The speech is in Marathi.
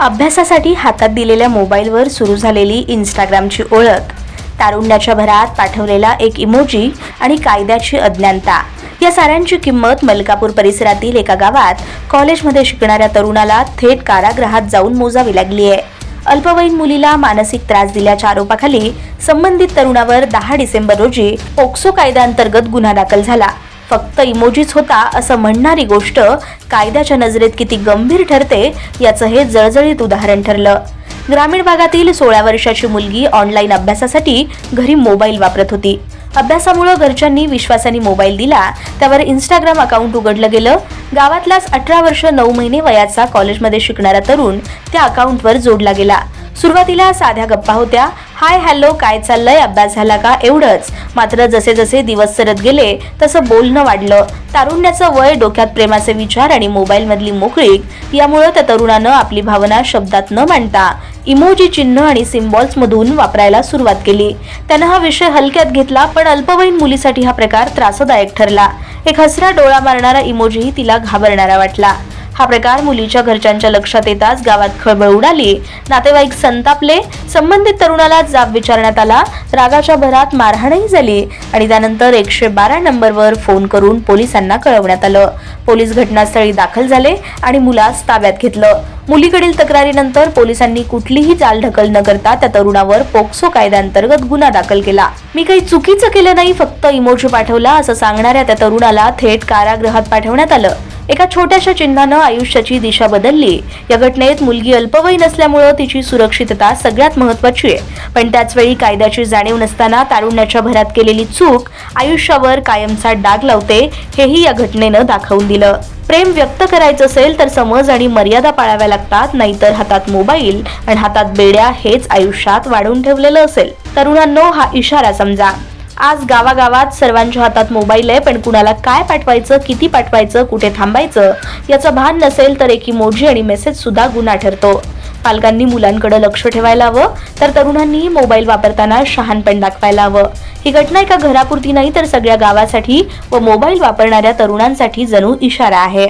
अभ्यासासाठी हातात दिलेल्या मोबाईलवर सुरू झालेली इंस्टाग्रामची ओळख तारुण्याच्या भरात पाठवलेला एक इमोजी आणि कायद्याची अज्ञानता. या साऱ्यांची किंमत मलकापूर परिसरातील एका गावात कॉलेजमध्ये शिकणाऱ्या तरुणाला थेट कारागृहात जाऊन मोजावी लागली आहे अल्पवयीन मुलीला मानसिक त्रास दिल्याच्या आरोपाखाली संबंधित तरुणावर दहा डिसेंबर रोजी पोक्सो कायद्याअंतर्गत गुन्हा दाखल झाला. फक्त इमोजीच होता असं म्हणणारी गोष्ट कायद्याच्या नजरेत किती गंभीर ठरते याचं हे जळजळीत उदाहरण ठरलं. ग्रामीण भागातील सोळा वर्षाची मुलगी ऑनलाईन अभ्यासासाठी घरी मोबाईल वापरत होती. अभ्यासामुळं घरच्यांनी विश्वासाने मोबाईल दिला. त्यावर इंस्टाग्राम अकाउंट उघडलं गेलं. गावातलाच अठरा वर्ष नऊ महिने वयाचा कॉलेजमध्ये शिकणारा तरुण त्या अकाउंटवर जोडला गेला. सुरुवातीला साध्या गप्पा होत्या. हाय हॅलो काय चाललंय? अभ्यास झाला का? एवढंच. मात्र जसे जसे दिवस सरत गेले तसं बोलणं वाढलं. तारुण्याचं वय डोक्यात प्रेमाचे विचार आणि मोबाईलमधली मोकळीक यामुळं त्या तरुणानं आपली भावना शब्दात न मांडता इमोजी चिन्ह आणि सिम्बॉल्समधून वापरायला सुरुवात केली. त्यानं हा विषय हलक्यात घेतला पण अल्पवयीन मुलीसाठी हा प्रकार त्रासदायक ठरला. एक हसरा डोळा मारणारा इमोजीही तिला घाबरणारा वाटला. हा प्रकार मुलीच्या घरच्यांच्या लक्षात येताच गावात खळबळ उडाली. नातेवाईक संतापले. संबंधित तरुणाला जाब विचारण्यात आला. रागाच्या भरात मारहाणही झाली आणि त्यानंतर एकशे बारा नंबरवर फोन करून पोलिसांना कळवण्यात आलं. पोलीस घटनास्थळी दाखल झाले आणि मुलास ताब्यात घेतलं. मुलीकडील तक्रारीनंतर पोलिसांनी कुठलीही चालढकल न करता त्या तरुणावर पोक्सो कायद्याअंतर्गत गुन्हा दाखल केला. मी काही चुकीचं केलं नाही फक्त इमोजी पाठवला असं सांगणाऱ्या त्या तरुणाला थेट कारागृहात पाठवण्यात आलं. एका छोट्याशा चिन्हानं आयुष्याची दिशा बदलली. या घटनेत मुलगी अल्पवयीन असल्यामुळं तिची सुरक्षितता सगळ्यात महत्वाची आहे. पण त्याचवेळी कायद्याची जाणीव नसताना तारुण्याच्या भरात केलेली चूक आयुष्यावर कायमचा डाग लावते हेही या घटनेनं दाखवून दिलं. प्रेम व्यक्त करायचं असेल तर समज आणि मर्यादा पाळाव्या लागतात नाहीतर हातात मोबाईल आणि हातात बेड्या हेच आयुष्यात वाढवून ठेवलेलं असेल. तरुणांनो हा इशारा समजा. आज गावागावात सर्वांच्या हातात मोबाईल आहे पण कुणाला काय पाठवायचं किती पाठवायचं कुठे थांबायचं याचं भान नसेल तर एकी मोजी आणि मेसेज सुद्धा गुन्हा ठरतो. पालकांनी मुलांकडे लक्ष ठेवायला हवं तर तरुणांनी मोबाईल वापरताना शहाणपण दाखवायला हवं. ही घटना एका घरापुरती नाही तर सगळ्या गावासाठी व मोबाईल वापरणाऱ्या तरुणांसाठी जणू इशारा आहे.